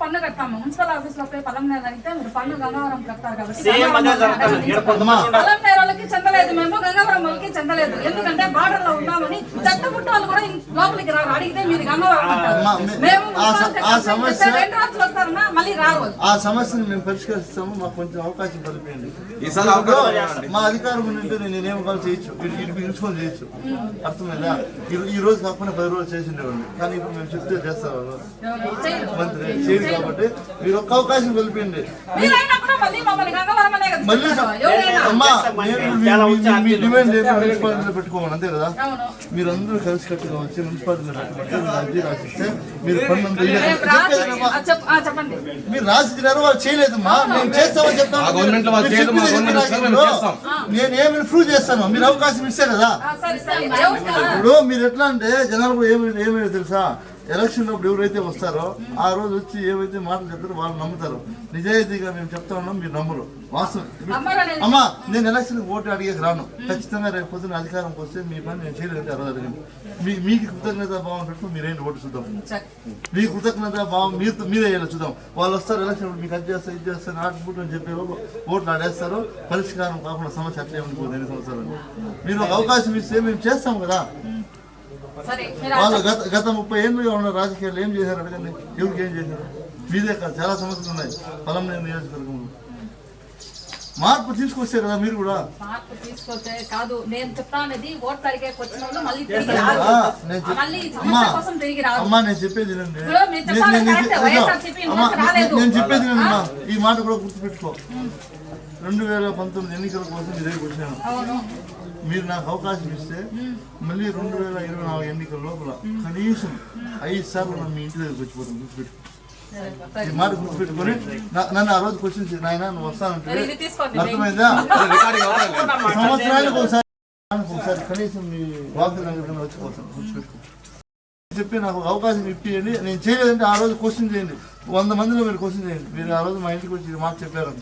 పన్ను కట్టాము. మున్సిపల్ ఆఫీస్లో పోయి పొలం నేల అడిగితే మీరు పన్ను గంగవరం కాబట్టి. పొలం నేలకి చెందలేదు మేము గంగవరం వాళ్ళకి చెందలేదు. ఎందుకంటే బార్డర్లో ఉన్నామని చెత్త పుట్ట వాళ్ళు కూడా ఇన్- లోపలికి రారు. అడిగితే మీరు గంగవరం అంటారు అమ్మా, మే- మేము ఆ స- మున్సిపాలిటీ ఆ కంప్లైంట్ సమస్య- చేస్తే రెండు రోజులు వస్తారన్నా మళ్ళీ రారు. ఆ సమస్యను మేము పరిష్కరిస్తాము. మాకు కొంచెం అవకాశం కల్పించండి ఈసారి అవకాశం ఇవ్వండి. మా అధికారం ఉంటే నేను కాల్ చేయొచ్చు. పిలుచుకొని చేయొచ్చు. అర్థమైందా? ఈ- రోజు కాకుండా పది రోజులు చేసిండేవాడిని. కానీ ఇప్పుడు మేము చెప్తే చేస్తారు చేయరు. మంత్రి కాబట్టి మీరు ఒక్క అవకాశం కూడా మళ్ళీ మమ్మల్ని గంగవరం అనే కదా మళ్ళీ చెప్తారు. ఎవరైనా. అమ్మా మీ-. డిమాండ్ మున్సిపాలిటీలో అంతే కదా? అవును. మీరందరూ కలిసి కట్టుగా వచ్చి మున్సిపాలిటీలో మీరు అర్జీ రాసిస్తే మీరు. రేపు రాసి- మీరు రాసిచ్చినారు వాళ్ళు చేయలేదమ్మా. మేము చేస్తామని చెప్తాం. ఆ గవర్నమెంట్లో వాళ్ళు చేయదు, మా గవర్నమెంట్ వచ్చాక మేము చేస్తాం. నేను ఏమి ప్రూవ్ చేస్తాను. మీరు అవకాశం ఇస్తే కదా? ఆ, సరే సరే. ఎవరు కదా? ఇప్పుడు మీరు ఎట్లా అంటే జనాలు కూడా ఏమి ఏమైనా తెలుసా? ఎలక్షన్ అప్పుడు ఎవరైతే వస్తారో ఆ రోజు వచ్చి ఏవైతే మాటలు చెప్తారో వాళ్ళు నమ్ముతారు. నిజాయితీగా మేము చెప్తా ఉన్నాం మీరు నమ్మరు. వాస్తవం. అమ్మా నేను ఎలక్షన్ ఓటు అడిగేకి రాను. ఖచ్చితంగా రేపు పొద్దున అధికారంకి వస్తే మీ పని నేను చేయలేదంటే అరవై అడగండి మీ మీకు కృతజ్ఞత భావం పెట్టుకుని మీరేంటి ఓటు చూద్దాం. మీ కృతజ్ఞత భావం మీరు మీరే చూద్దాం. వాళ్ళు వస్తారు ఎలక్షన్ అప్పుడు మీకు అది చేస్తారు ఇది చేస్తారు నాటుకుంటూ అని చెప్పి ఓట్లు ఆడేస్తారు. పరిష్కారం కాకుండా సమస్య అట్లే ఉండిపోతుంది ఎన్ని సంవత్సరాలు మీరు అవకాశం ఇస్తే మేము చేస్తాం కదా. మీరు వాళ్ళు గత గత ముప్పై ఏళ్ళుగా ఉన్న రాజకీయాలు ఏం చేశారు అడగండి ఎవరికి ఏం చేశారు? మీదే కాదు చాలా సమస్యలు ఉన్నాయి పొలం నియోజకవర్గంలో. మార్పు తీసుకొస్తే కదా మీరు కూడా. మార్పు కాదు నేను అడిగేకి వచ్చిన వాళ్ళు మళ్ళీ తిరిగి మళ్ళీ అమ్మా సమస్య కోసం తిరిగి రారు అమ్మా నేను చెప్పేది నేను- చెప్పేది అమ్మా. ఈ మాట కూడా గుర్తుపెట్టుకో. రెండు వేల పంతొమ్మిది ఎన్నికల కోసం ఇదే అవును. మీరు నాకు అవకాశం ఇస్తే మళ్ళీ రెండు వేల ఇరవై నాలుగు ఎన్నికల లోపల కనీసం ఐదు సార్లు నన్ను మీ ఇంటి దగ్గరికి వచ్చిపోతాను గుర్తుపెట్టుకో. సరే, ఈ సరే. మాట గుర్తుపెట్టుకొని నా- నన్ను ఆ రోజు క్వశ్చన్ నాయన నువ్వు వస్తానంటే అర్థమైందా? సంవత్సరానికి ఒకసారి ఒకసారి కనీసం మీ వాగ్దానం వచ్చి పోతాను గుర్తుపెట్టుకో. చెప్పి నాకు అవకాశం ఇప్పియండి. నేను చేయలేదంటే ఆ రోజు క్వశ్చన్ చేయండి. వంద మందిలో మీరు క్వశ్చన్ చేయండి. మీరు ఆ రోజు మా ఇంటికి వచ్చి మాట చెప్పారు.